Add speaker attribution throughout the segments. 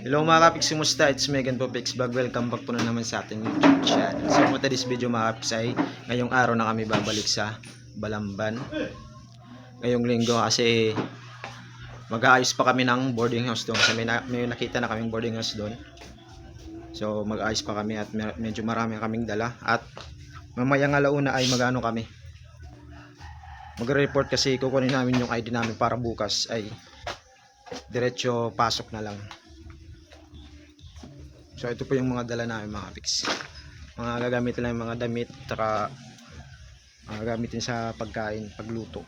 Speaker 1: Hello mga kapiks, kumusta? It's Megan Popix Vlog. Welcome back po na naman sa ating YouTube channel. So for today's video mga kapiks ay ngayong araw na kami babalik sa Balamban. Ngayong linggo kasi mag-aayos pa kami ng boarding house doon. Kasi may, na, may nakita na kaming boarding house doon. So mag-aayos pa kami at me- medyo marami kaming dala. At mamayang alauna ay magano kami. Magre-report kasi kukunin namin yung ID namin para bukas ay diretso pasok na lang. So ito po yung mga dala namin mga pics. Mga gagamitin lang mga damit taka mga gagamitin sa pagkain, pagluto.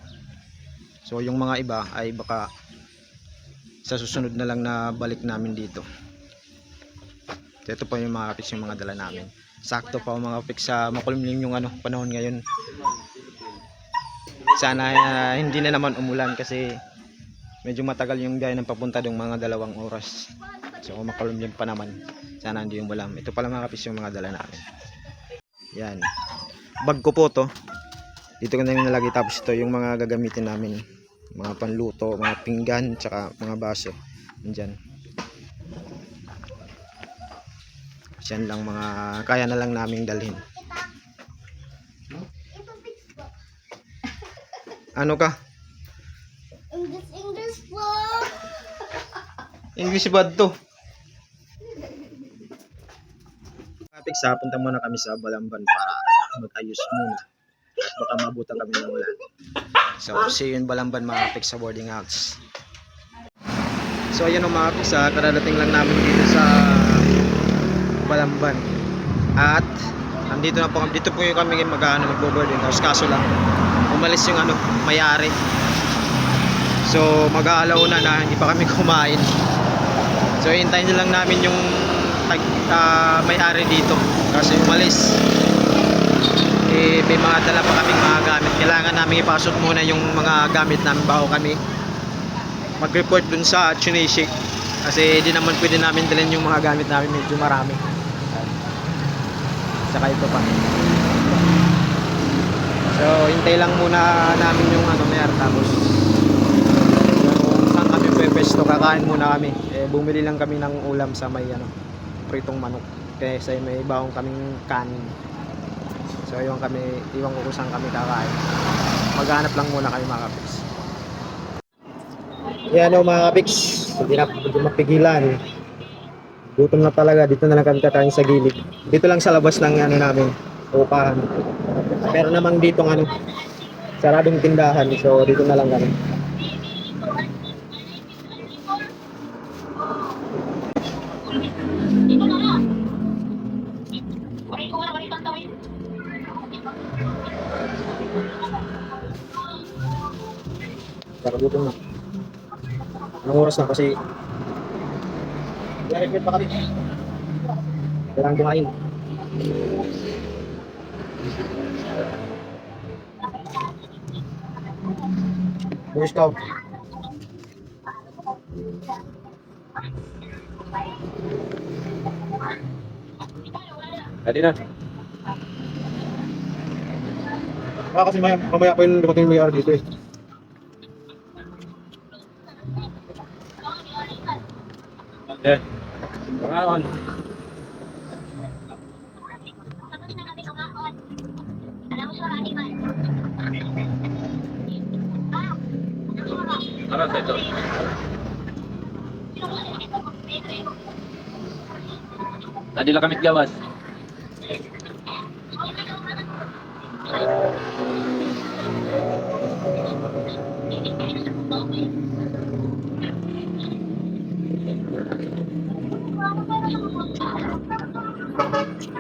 Speaker 1: So yung mga iba ay baka sa susunod na lang na balik namin dito. So, ito po yung mga pics yung mga dala namin. Sakto pa mga pics sa makulimlim yung ano panahon ngayon. Sana ah, hindi na naman umulan kasi medyo matagal yung biyahe ng papunta doon mga dalawang oras. So kung makulimlim pa naman, sana hindi yung ulam. Ito pala mga kapis yung mga dala namin. Yan. Bag ko po to. Dito ko na yung nalagay tapos ito yung mga gagamitin namin. Mga panluto, mga pinggan, tsaka mga baso. Nandyan. Yan lang mga kaya na lang naming dalhin. Ano ka?
Speaker 2: English, English po.
Speaker 1: English bad to. Kapit sa punta muna kami sa Balamban para mag-ayos muna. At baka mabutan kami ng ulan. So, see you in Balamban mga kapit sa boarding house. So, ayan o mga kapit sa kararating lang namin dito sa Balamban. At, andito na po kami. Dito po yung kami mag-ano, mag-boarding house. Kaso lang, umalis yung ano, mayari. So, mag-aalaw na na, hindi pa kami kumain. So, hintayin lang namin yung tag, ah, may-ari dito. Kasi umalis. Eh, may mga dala pa kaming mga gamit. Kailangan namin ipasok muna yung mga gamit namin bago kami mag-report dun sa Tunisic. Kasi di naman pwede namin dalhin yung mga gamit namin. Medyo marami. Saka ito pa. So, hintay lang muna namin yung ano, may-ari. Tapos, kakain muna kami. Eh, bumili lang kami ng ulam sa may ano, pritong manok. Kasi may bawang kaming kanin. So, iwan kami, iwan ko kung saan kami kakain. Maghanap lang muna kami mga kapiks. Yan o mga kapiks, hindi na hindi mapigilan. Gutom na talaga, dito na lang kami kakain sa gilid. Dito lang sa labas ng ano namin, upahan. Pero namang dito ano, saradong tindahan. So, dito na lang kami. Para gutom na. Anong oras na kasi Direct pa kami. Kailangan kumain. Boy Scout.
Speaker 3: Pwede na.
Speaker 1: Ah, kasi maya, mamaya pa yung dumating may dito eh.
Speaker 3: Pangaon. Ano sa ito? Tadi lang kami gawas. Ah,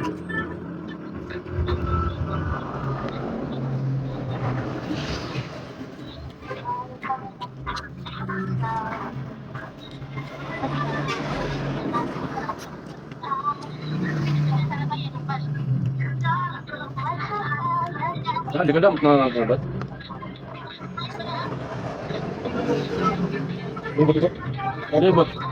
Speaker 3: di ko dapat nakakabat. Ano ba?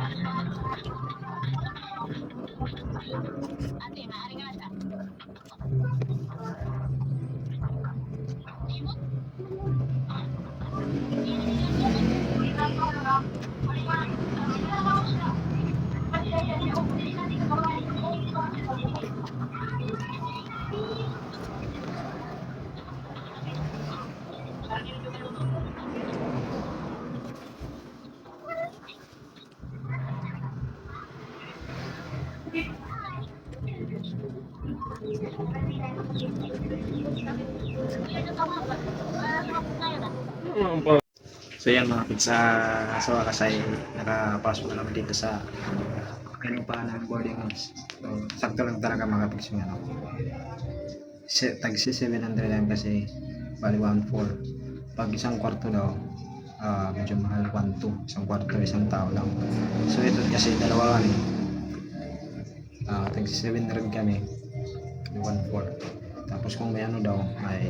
Speaker 1: So yan mga kids, sa sa wakas ay nakapasok na naman dito sa ganun pa ng boarding house. So, sakto lang talaga mga kids yung ano. Tag si 700 lang kasi bali 1.4. Pag isang kwarto daw, ah medyo mahal 1.2. Isang kwarto, isang tao lang. So ito kasi dalawa kami. Ah, tag si 700 kami. 1.4. Tapos kung may ano daw, may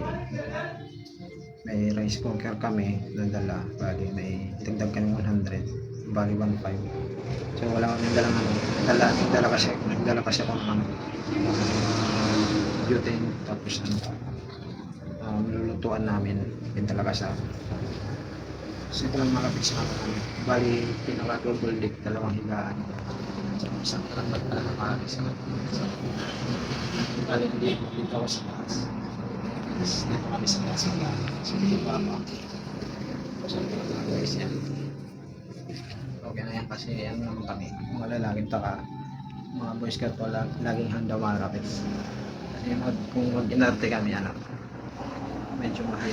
Speaker 1: may rice cooker kami nadala bali may dagdag kami 100 bali 1.5 so wala kami dalang ano dala, dala kasi dala kasi ako ng ano butane tapos ano uh, nilulutuan namin yung dala sa ito lang makapit sa namin bali pinaka double deck dalawang higaan isang karat na lang makapit sa bali hindi dito sa taas tapos dito kami sa lahat. So, dito pa ako. So, dito na guys yan. Okay na yan kasi ano naman kami. Mga lalaki taka. Mga boy scout wala laging handa mga kapits. Kasi mag, kung mag-inarte kami ano. Medyo mahal.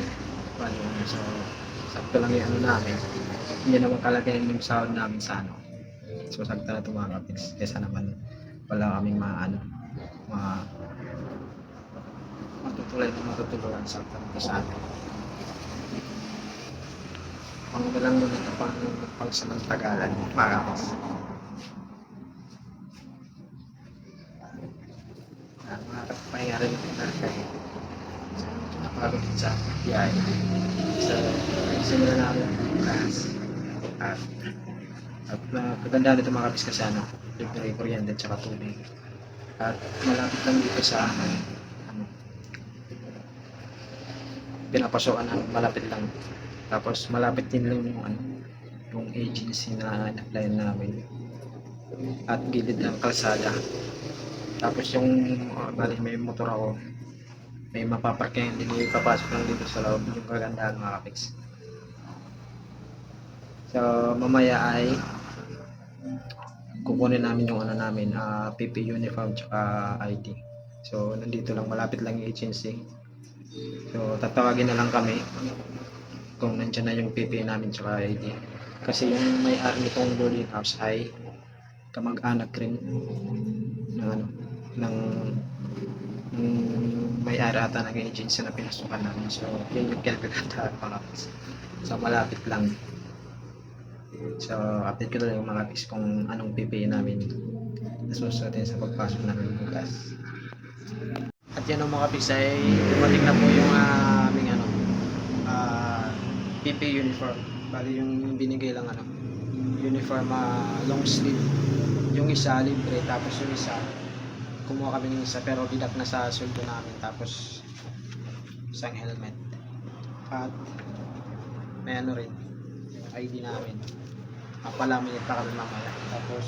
Speaker 1: Paano so sakto lang yung ano namin. Hindi naman kalagayan yung sound namin sa ano. So sakto na ito mga kapits. Kesa naman wala kaming mga ano mga matutulay na matutulungan sa sa. Ang galang mo nito pang pangsamantagalan, marakas. Ang mga kapahinga rin natin na kayo. Napagod din sa biyahe. Sa simula namin class. At at uh, kagandaan nito mga kapis kasi ano, libre kuryente at saka tubig. At malapit lang dito sa ano, pinapasokan ng malapit lang. Tapos malapit din lang yung ano, yung agency na in-apply namin. At gilid ng kalsada. Tapos yung uh, bali may motor ako. May mapaparking din yung papasok lang dito sa loob yung kagandahan mga kapiks. So mamaya ay kukunin namin yung ano namin, ah, PP uniform tsaka ID. So nandito lang malapit lang yung agency. So, tatawagin na lang kami kung nandiyan na yung PP namin tsaka ID. Kasi yung may-ari nitong boarding house ay kamag-anak rin ng ano, ng, may-ari ata ng agency na pinasukan namin. So, yun yung kinagagandaan mga kapis. So, malapit lang. So, update ko lang yung mga kapis kung anong PP namin na susuotin sa pagpasok namin bukas. At yan ang mga kapis ay dumating na po yung ah, aming ano, ah, PP uniform. Bali yung binigay lang ano, uniform ah, long sleeve. Yung isa libre tapos yung isa kumuha kami ng isa pero didak na sa sweldo namin tapos isang helmet. At may ano rin ID namin. Papalaminate pa kami mamaya. Tapos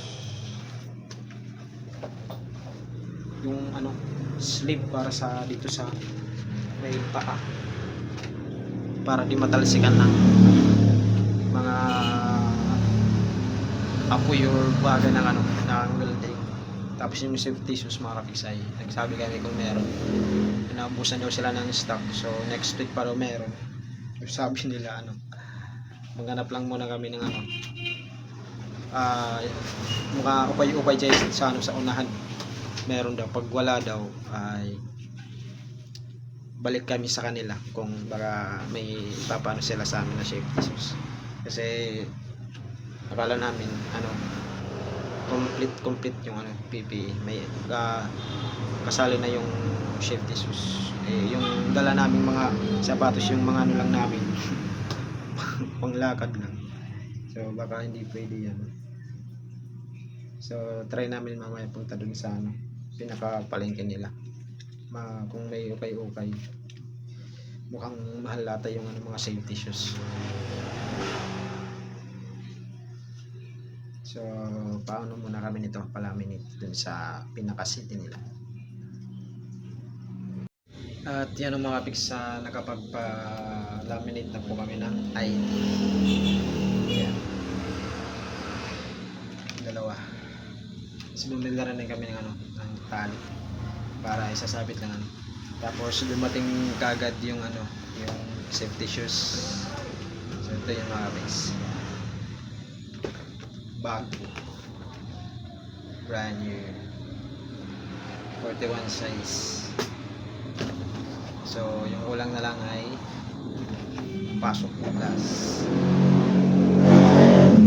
Speaker 1: yung ano sleeve para sa dito sa may paa. Para di matalsikan ng mga apoy or bagay ng ano ng welding. Tapos yung safety shoes mga kapisay nagsabi kami kung meron. Inaubusan daw sila ng stock. So next week pa daw meron. So, sabi nila ano maghanap lang muna kami ng ano ah mukha upay-upay dyan sa ano sa unahan meron daw pag wala daw ay balik kami sa kanila kung baka may papano sila sa amin na safety shoes kasi akala namin ano complete complete yung ano PPE may ah, kasali na yung safety shoes eh, yung dala naming mga sapatos yung mga ano lang namin panglakad lang. So baka hindi pwede yan. So try namin mamaya punta dun sa ano pinakapalengke nila. Ma, kung may ukay-ukay mukhang mahal lata yung ano, mga safety shoes. So paano muna kami nito? Palaminate dun sa pinaka city nila. At yan ang mga pics sa nakapagpa-laminate na po kami ng ID dalawa. Si bumili na rin kami ng ano, tali para isasabit lang ano. Tapos dumating kagad yung ano, yung safety shoes. So ito yung mga base. Bag. Brand new. 41 size. So yung kulang na lang ay pasok bukas.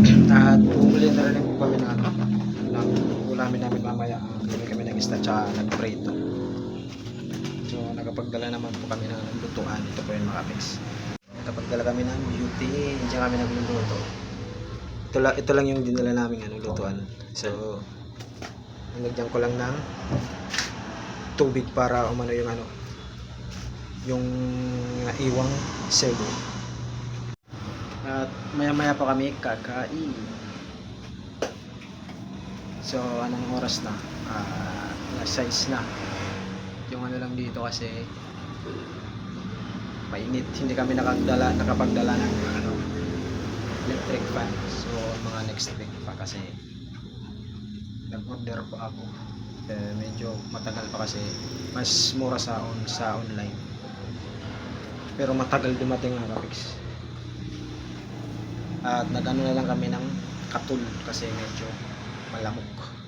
Speaker 1: At bumili na rin po kami ng ano, ng ulamin namin Isda tsaka nagprito. So nakapagdala naman po kami ng lutuan. Ito po yung mga pex. Nakapagdala kami ng beauty. Diyan kami nagluluto. Ito, la, ito lang yung dinala namin ano, lutuan. So nilagyan ko lang ng tubig para umano yung ano yung iwang sebo. At maya maya pa kami kakain. So anong oras na? Ah, alas 6 na. Yung ano lang dito kasi mainit. Hindi kami nakagdala, nakapagdala ng ano, electric fan. So mga next week pa kasi nag-order pa ako. Eh, medyo matagal pa kasi mas mura sa on sa online. Pero matagal dumating mga kapiks. At nag-ano na lang kami ng katul kasi medyo malamok.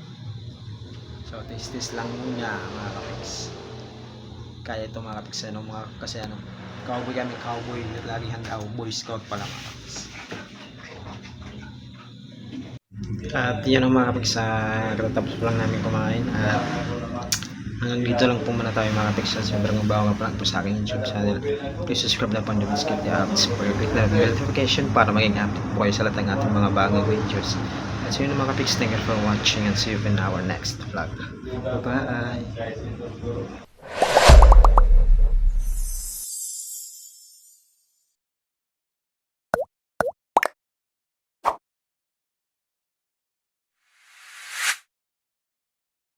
Speaker 1: So taste-taste lang muna mga kapiks. Kaya ito mga kapiks ano, mga, kasi ano, cowboy kami, cowboy, lagi handaw, boy scout pala mga kapiks. At yun ang mga kapiks, uh, katatapos pa lang namin kumain. At hanggang dito lang po muna tayo mga kapiks. At sobrang mabaho nga pala po sa aking YouTube channel. Please subscribe na po and don't skip the apps for click na notification para maging update po kayo sa lahat ng ating mga bagong videos. At so yun mga kapiks, thank you for watching and see you in our next vlog. Bye-bye!